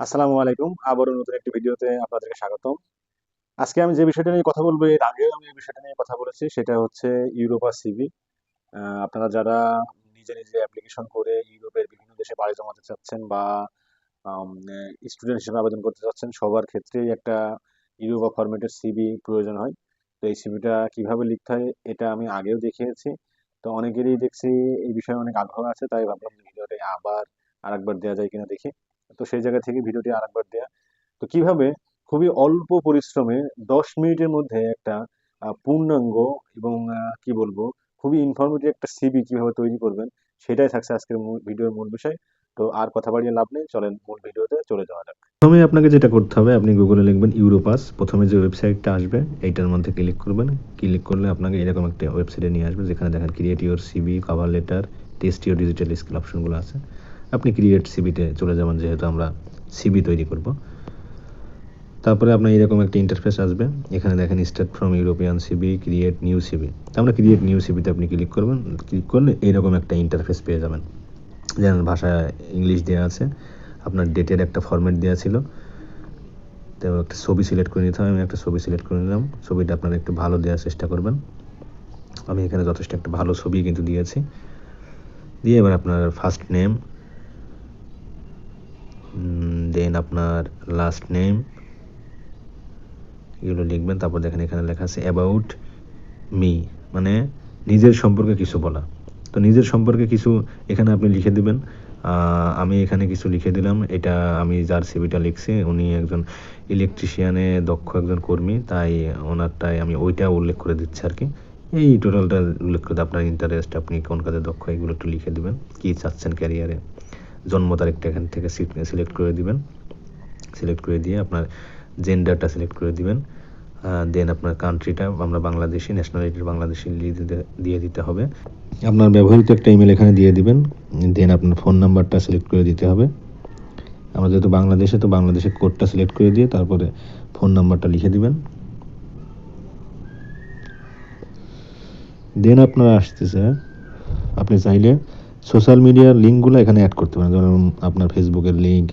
আসসালামু আলাইকুম। আবারও নতুন একটি ভিডিওতে আপনাদেরকে স্বাগতম। আজকে আমি যে বিষয়টা নিয়ে কথা বলব, এর আগেও আমি এই বিষয়টা নিয়ে কথা বলেছি, সেটা হচ্ছে ইউরোপা সিভি। আপনারা যারা নিজে নিজে অ্যাপ্লিকেশন করে ইউরোপের বিভিন্ন দেশে বাড়ি জমাতে চাচ্ছেন বা স্টুডেন্ট হিসেবে আবেদন করতে চাচ্ছেন, সবার ক্ষেত্রেই একটা ইউরোপা ফরম্যাটের সিভি প্রয়োজন হয়। তো এই সিভিটা কীভাবে লিখতে হয়, এটা আমি আগেও দেখিয়েছি। তো অনেকেরই দেখছি এই বিষয়ে অনেক আগ্রহ আছে, তাই ভাবলাম ভিডিওটা আবার আরেকবার দেওয়া যায় কিনা দেখি। তো সেই জায়গা থেকে ভিডিওটি আরেকবার দেয়া। তো কীভাবে? খুবই অল্প পরিশ্রমে দশ মিনিটের মধ্যে একটা পূর্ণাঙ্গ এবং কি বলব? খুবই ইনফরমেটিভ একটা সিভি কীভাবে তৈরি করবেন, সেটাই থাকছে আজকের ভিডিওর মূল বিষয়। তো আর কথা বাড়িয়ে লাভ নেই, চলেন মূল ভিডিওতে চলে যাওয়া যাক। প্রথমে আপনাকে যেটা করতে হবে, আপনি গুগলে লিখবেন ইউরোপাস প্রথমে যে ওয়েবসাইটটা আসবে, এইটার মধ্যে ক্লিক করবেন। ক্লিক করলে আপনাকে এরকম একটা ওয়েবসাইটে নিয়ে আসবে, যেখানে দেখেন create your CV cover letter test your digital skill অপশনগুলো আছে। আপনি ক্রিয়েট সিবিতে চলে যাবেন, যেহেতু আমরা সিবি তৈরি করব। তারপরে আপনার এরকম একটা ইন্টারফেস আসবে। এখানে দেখেন start from European CV create new CV আমরা ক্রিয়েট নিউ সিবিতে আপনি ক্লিক করবেন। ক্লিক করলে এরকম একটা ইন্টারফেস পেয়ে যাবেন। যেমন ভাষা ইংলিশ দেওয়া আছে, আপনার ডেটের একটা ফরম্যাট দেওয়া ছিল। তো একটা ছবি সিলেক্ট করে নিতে হবে, আমি একটা ছবি সিলেক্ট করে নিলাম। ছবিটা আপনারা একটু ভালো দেওয়ার চেষ্টা করবেন। আমি এখানে যথেষ্ট একটা ভালো ছবি কিন্তু দিয়েছি। দিয়ে এবার আপনার ফার্স্ট নেম দেন আপনার লাস্ট নেম এগুলো লিখবেন, তারপর দেখেন এখানে লেখা আছে অ্যাবাউট মি মানে নিজের সম্পর্কে কিছু বলা। তো নিজের সম্পর্কে কিছু এখানে আপনি লিখে দিবেন। আমি এখানে কিছু লিখে দিলাম। এটা আমি যার সিভিটা লিখছি, উনি একজন ইলেকট্রিশিয়ানে দক্ষ একজন কর্মী, তাই ওনারটাই আমি ওইটা উল্লেখ করে দিচ্ছি আর কি। এই টোটালটা উল্লেখ করে আপনার ইন্টারেস্ট আপনি কোন কাজে দক্ষ, এগুলো একটু লিখে দিবেন। কী চাচ্ছেন ক্যারিয়ারে জন্ম তারিখটা এখান থেকে সিলেক্ট করে দিবেন। সিলেক্ট করে দিয়ে আপনার জেন্ডারটা সিলেক্ট করে দিবেন। দেন আপনার কান্ট্রিটা আমরা বাংলাদেশি ন্যাশনালিটির বাংলাদেশি দিয়ে দিতে- হবে। আপনার ব্যবহৃত একটা ইমেল এখানে দিয়ে দিবেন। দেন আপনার ফোন নাম্বারটা সিলেক্ট করে দিতে হবে। আমরা যেহেতু বাংলাদেশে, তো বাংলাদেশের কোডটা সিলেক্ট করে দিয়ে তারপরে ফোন নাম্বারটা লিখে দিবেন। দেন আপনার আসতেছে। আপনি চাইলে সোশ্যাল মিডিয়ার লিঙ্কগুলো এখানে অ্যাড করতে পারেন। ধরুন আপনার ফেসবুকের লিঙ্ক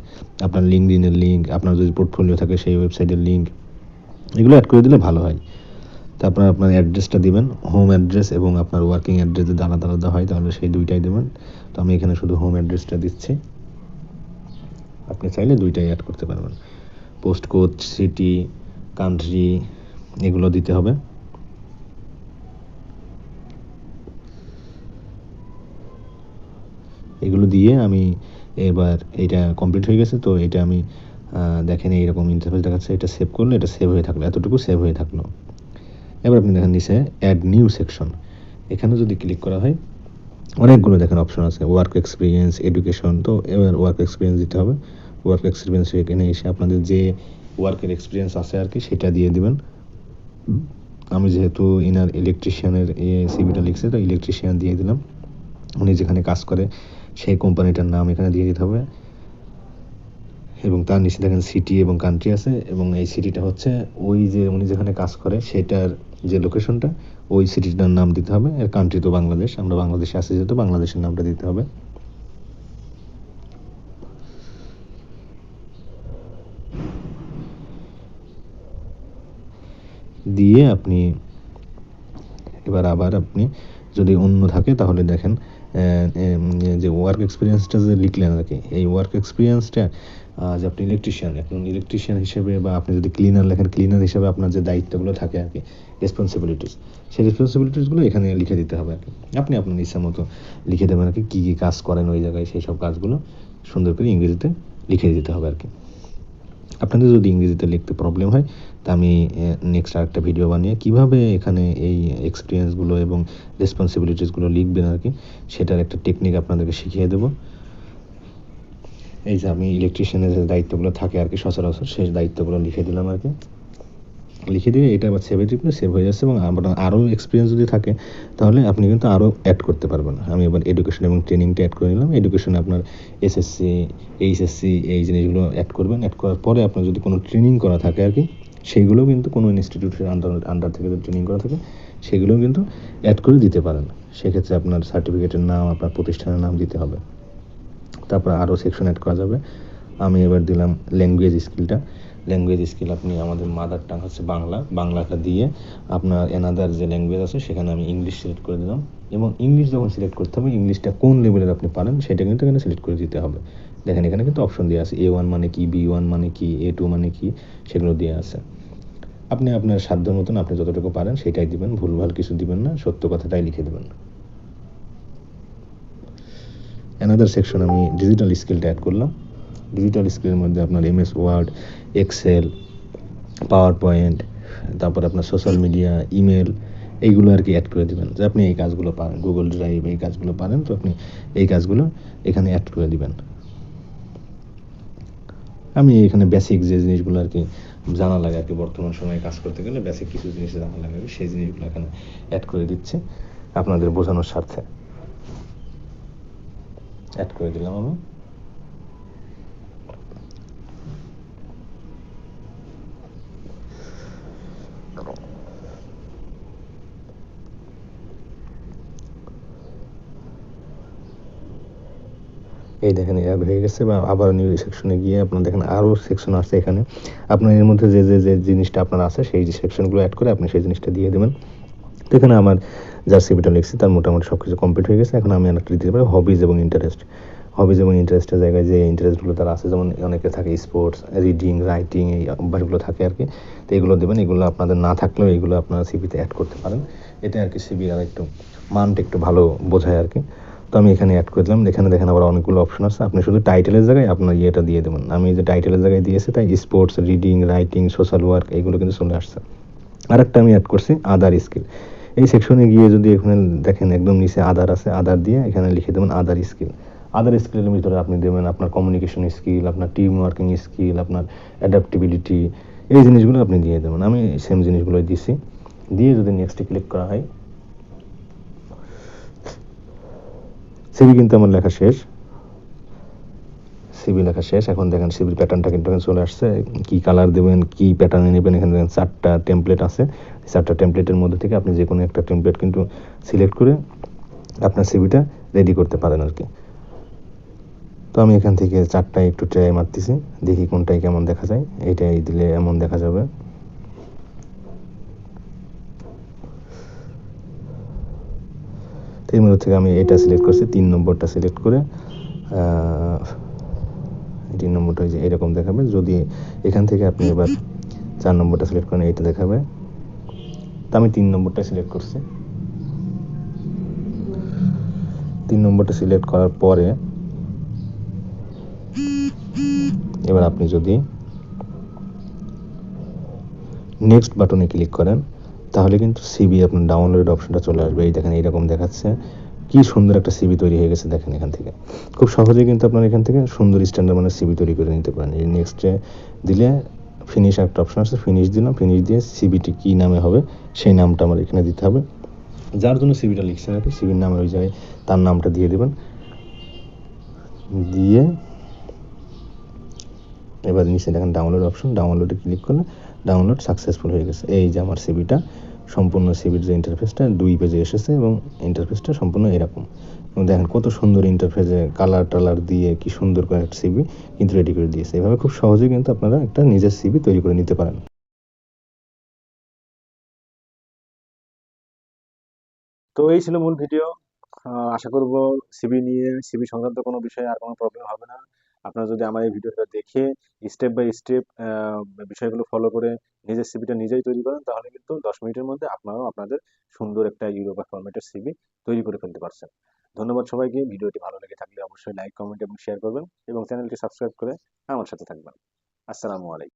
আপনার লিঙ্কডিনের লিঙ্ক আপনার যদি পোর্টফোলিও থাকে সেই ওয়েবসাইটের লিঙ্ক এগুলো অ্যাড করে দিলে ভালো হয়। তারপর আপনার অ্যাড্রেসটা দিবেন হোম অ্যাড্রেস এবং আপনার ওয়ার্কিং অ্যাড্রেস যদি আলাদা আলাদা হয়, তাহলে সেই দুইটাই দেবেন। তো আমি এখানে শুধু হোম অ্যাড্রেসটা দিচ্ছি। আপনি চাইলে দুইটাই অ্যাড করতে পারবেন। পোস্ট কোড সিটি কান্ট্রি এগুলো দিতে হবে। এগুলো দিয়ে আমি এবার এটা কমপ্লিট হয়ে গেছে। তো এটা আমি দেখেন এইরকম ইন্টারফেস দেখাচ্ছে। এটা সেভ করলে এটা সেভ হয়ে থাকল। এতটুকু সেভ হয়ে থাকল। এবার আপনি দেখেন নিচে অ্যাড নিউ সেকশন এখানে যদি ক্লিক করা হয়, অনেকগুলো দেখেন অপশন আছে। ওয়ার্ক এক্সপিরিয়েন্স এডুকেশন তো এবার ওয়ার্ক এক্সপিরিয়েন্স দিতে হবে। ওয়ার্ক এক্সপিরিয়েন্স এখানে এসে আপনাদের যে ওয়ার্কের এক্সপিরিয়েন্স আছে আর কি, সেটা দিয়ে দেবেন। আমি যেহেতু ইনার ইলেকট্রিশিয়ানের সিভিটা লিখছে, তো ইলেকট্রিশিয়ান দিয়ে দিলাম। উনি যেখানে কাজ করে সেই কোম্পানিটার নাম এখানে দিয়ে দিতে হবে। এবং তার নিচে দেখেন সিটি এবং কান্ট্রি আছে এবং এই সিটিটা হচ্ছে ওই যে উনি যেখানে কাজ করে সেটার যে লোকেশনটা ওই সিটিটার নাম দিতে হবে। এর কান্ট্রি তো বাংলাদেশ, আমরা বাংলাদেশে আছি যেহেতু বাংলাদেশের নামটা দিতে হবে। দিয়ে আপনি, এবার আবার আপনি যদি অন্য থাকে তাহলে দেখেন যে ওয়ার্ক এক্সপিরিয়েন্সটা যে লিখলেন আর কি, এই ওয়ার্ক এক্সপিরিয়েন্সটা যে আপনি ইলেকট্রিশিয়ান এখন ইলেকট্রিশিয়ান হিসেবে বা আপনি যদি ক্লিনার লেখেন ক্লিনার হিসেবে আপনার যে দায়িত্বগুলো থাকে আর কি রেসপন্সিবিলিটিস সেই রেসপন্সিবিলিটিসগুলো এখানে লিখে দিতে হবে আর কি। আপনি আপনার ইচ্ছা মতো লিখে দেবেন আর কি, কী কী কাজ করেন ওই জায়গায়, সেই সব কাজগুলো সুন্দর করে ইংরেজিতে লিখে দিতে হবে আর কি। আপনাদের যদি ইংরেজিতে লিখতে প্রবলেম হয় তা আমি নেক্সট আরেকটা ভিডিও বানিয়ে কীভাবে এখানে এই এক্সপিরিয়েন্সগুলো এবং রেসপন্সিবিলিটিসগুলো লিখবেন আর কি, সেটার একটা টেকনিক আপনাদেরকে শিখিয়ে দেবো। এই যে আমি ইলেকট্রিশিয়ানের যে দায়িত্বগুলো থাকে আর কি সচরাচর, সেই দায়িত্বগুলো লিখে দিলাম আর কি। লিখে দিয়ে এটা আবার সেভে টিপলে সেভ হয়ে যাচ্ছে এবং আপনার আরও এক্সপিরিয়েন্স যদি থাকে, তাহলে আপনি কিন্তু আরও অ্যাড করতে পারবেন। আমি এবার এডুকেশন এবং ট্রেনিংটা অ্যাড করে নিলাম। এডুকেশনে আপনার এসএসসি এইচএসসি এই জিনিসগুলো অ্যাড করবেন। অ্যাড করার পরে আপনার যদি কোনো ট্রেনিং করা থাকে আর কি সেইগুলোও কিন্তু কোনো ইনস্টিটিউটের আন্ডার আন্ডার থেকে ট্রেনিং করা থাকে, সেগুলোও কিন্তু অ্যাড করে দিতে পারেন। সেক্ষেত্রে আপনার সার্টিফিকেটের নাম, আপনার প্রতিষ্ঠানের নাম দিতে হবে। তারপর আরও সেকশন অ্যাড করা যাবে। আমি এবার দিলাম ল্যাঙ্গুয়েজ স্কিলটা ল্যাঙ্গুয়েজ স্কিল আপনি আমাদের মাদার টাং হচ্ছে বাংলা। বাংলাটা দিয়ে আপনার এনাদার যে ল্যাঙ্গুয়েজ আছে, সেখানে আমি ইংলিশ সিলেক্ট করে দিলাম। এবং ইংলিশ যখন সিলেক্ট করতে হবে ইংলিশটা কোন লেভেলের আপনি পারেন, সেটা কিন্তু এখানে সিলেক্ট করে দিতে হবে। দেখেন, এখানে কিন্তু অপশন দেওয়া আছে এ ওয়ান মানে কি বি ওয়ান মানে কি এ টু মানে কি, সেগুলো দেওয়া আছে। আপনি আপনার সাধ্য মতন আপনি যতটুকু পারেন সেটাই দিবেন, ভুলভাল কিছু দিবেন না, সত্য কথাটাই লিখে দেবেন। অ্যানাদার সেকশন আমি ডিজিটাল স্কিলটা অ্যাড করলাম। ডিজিটাল স্কিলের মধ্যে আপনার M S word excel PowerPoint তারপর আপনার সোশ্যাল মিডিয়া ইমেল এইগুলো আর কি অ্যাড করে দিবেন। যে আপনি এই কাজগুলো পারেন গুগল ড্রাইভ এই কাজগুলো পারেন, তো আপনি এই কাজগুলো এখানে অ্যাড করে দিবেন। আমি এখানে বেসিক যে জিনিসগুলো আর কি জানা লাগে আর কি বর্তমান সময়ে কাজ করতে গেলে বেসিক কিছু জিনিস জানা লাগে সেই জিনিসগুলো এখানে অ্যাড করে দিচ্ছি আপনাদের বোঝানোর স্বার্থে। অ্যাড করে দিলাম আমি। এই দেখেন অ্যাড হয়ে গেছে বা আবার নিউ সেকশনে গিয়ে আপনার দেখেন আরও সেকশন আছে এখানে। আপনার এর মধ্যে যে যে যে জিনিসটা আপনার আছে, সেই যে সেকশনগুলো অ্যাড করে আপনি সেই জিনিসটা দিয়ে দেবেন। তো এখানে আমার যার সিভিটা লিখছি, তার মোটামুটি সব কিছু কমপ্লিট হয়ে গেছে। এখন আমি একটা দিতে পারি হবিজ এবং ইন্টারেস্ট হবিজ এবং ইন্টারেস্টের জায়গায় যে ইন্টারেস্টগুলো তার আছে, যেমন অনেকে থাকে স্পোর্টস রিডিং রাইটিং এই অভ্যাসগুলো থাকে আর কি। তো এগুলো দেবেন, এগুলো আপনাদের না থাকলেও এগুলো আপনারা সিভিতে অ্যাড করতে পারেন। এতে আর কি সিবি আর একটু মানটা একটু ভালো বোঝায় আর কি। তো আমি এখানে অ্যাড করে দিলাম। এখানে দেখেন আবার অনেকগুলো অপশন আছে। আপনি শুধু টাইটেলের জায়গায় আপনার ইয়েটা দিয়ে দেবেন। আমি যে টাইটেলের জায়গায় দিয়েছি, তাই sports reading writing social work এইগুলো কিন্তু চলে আসছে। আরেকটা আমি অ্যাড করছি আদার স্কিল এই সেকশনে গিয়ে যদি এখানে দেখেন একদম নিচে আদার আছে আদার দিয়ে এখানে লিখে দেবেন আদার স্কিল আদার স্কিলের ভিতরে আপনি দেবেন আপনার কমিউনিকেশন স্কিল আপনার টিম ওয়ার্কিং স্কিল আপনার অ্যাডাপ্টিবিলিটি এই জিনিসগুলো আপনি দিয়ে দেবেন। আমি সেম জিনিসগুলো দিছি। দিয়ে যদি নেক্সটে ক্লিক করা হয় সিবি কিন্তু আমার লেখা শেষ। সিবি লেখা শেষ। এখন দেখেন সিবির প্যাটার্নটা কিন্তু চলে আসছে। কি কালার দেবেন, কি প্যাটার্নে নেবেন, এখানে দেখেন চারটা টেমপ্লেট আছে। চারটা টেমপ্লেটের মধ্যে থেকে আপনি যে কোনো একটা টেমপ্লেট কিন্তু সিলেক্ট করে আপনার সিবিটা রেডি করতে পারেন আর কি তো আমি এখান থেকে চারটায় একটু ট্রাই মারতেছি। দেখি কোনটাই কেমন দেখা যায়। এটাই দিলে এমন দেখা যাবে। তো মধ্যে থেকে আমি এটা সিলেক্ট করছি, তিন নম্বরটা সিলেক্ট করে তিন নম্বরটা যে এরকম দেখাবে। যদি এখান থেকে আপনি এবার চার নম্বরটা সিলেক্ট করেন, এইটা দেখাবে। তো আমি তিন নম্বরটা সিলেক্ট করছি। তিন নম্বরটা সিলেক্ট করার পরে এবার আপনি যদি নেক্সট বাটনে ক্লিক করেন তাহলে কিন্তু সিবি আপনার ডাউনলোড অপশনটা চলে আসবে। এই দেখেন, এইরকম দেখাচ্ছে। কি সুন্দর একটা সিবি তৈরি হয়ে গেছে, দেখেন এখান থেকে। খুব সহজেই কিন্তু আপনার এখান থেকে সুন্দর স্ট্যান্ডার্ড মানে সিবি তৈরি করে নিতে পারেন। এই নেক্সটে দিলে ফিনিশ একটা অপশন আছে ফিনিশ দিলাম ফিনিশ দিয়ে সিবিটি কী নামে হবে, সেই নামটা আমার এখানে দিতে হবে। যার জন্য সিবিটা লিখছেন আর কি সিবির নামে ওই জায়গায় তার নামটা দিয়ে দেবেন। দিয়ে এবার নিচে দেখেন ডাউনলোড অপশন ডাউনলোডে ক্লিক করলে ডাউনলোড সাকসেসফুল হয়ে গেছে। এই যে আমার সিবিটা সম্পূর্ণ সিবির যে ইন্টারফেসটা দুই পেজে এসেছে এবং ইন্টারফেসটা সম্পূর্ণ এরকম। এবং দেখেন কত সুন্দর ইন্টারফেসে কালার টালার দিয়ে কি সুন্দর করে একটা সিবি কিন্তু রেডি করে দিয়েছে। এভাবে খুব সহজেই কিন্তু আপনারা একটা নিজের সিবি তৈরি করে নিতে পারেন। তো এই ছিল মূল ভিডিও আশা করব সিবি নিয়ে সিবি সংক্রান্ত কোনো বিষয়ে আর কোনো প্রবলেম হবে না। আপনারা যদি আমার এই ভিডিওটা দেখে স্টেপ বাই স্টেপ বিষয়গুলো ফলো করে নিজের সিবিটা নিজেই তৈরি করেন, তাহলে কিন্তু দশ মিনিটের মধ্যে আপনারাও আপনাদের সুন্দর একটা ইউরোপা ফরম্যাটের সিভি তৈরি করে ফেলতে পারছেন। ধন্যবাদ সবাইকে, ভিডিওটি ভালো লেগে থাকলে অবশ্যই লাইক কমেন্ট এবং শেয়ার করবেন এবং চ্যানেলটি সাবস্ক্রাইব করে আমার সাথে থাকবেন। আসসালামু আলাইকুম।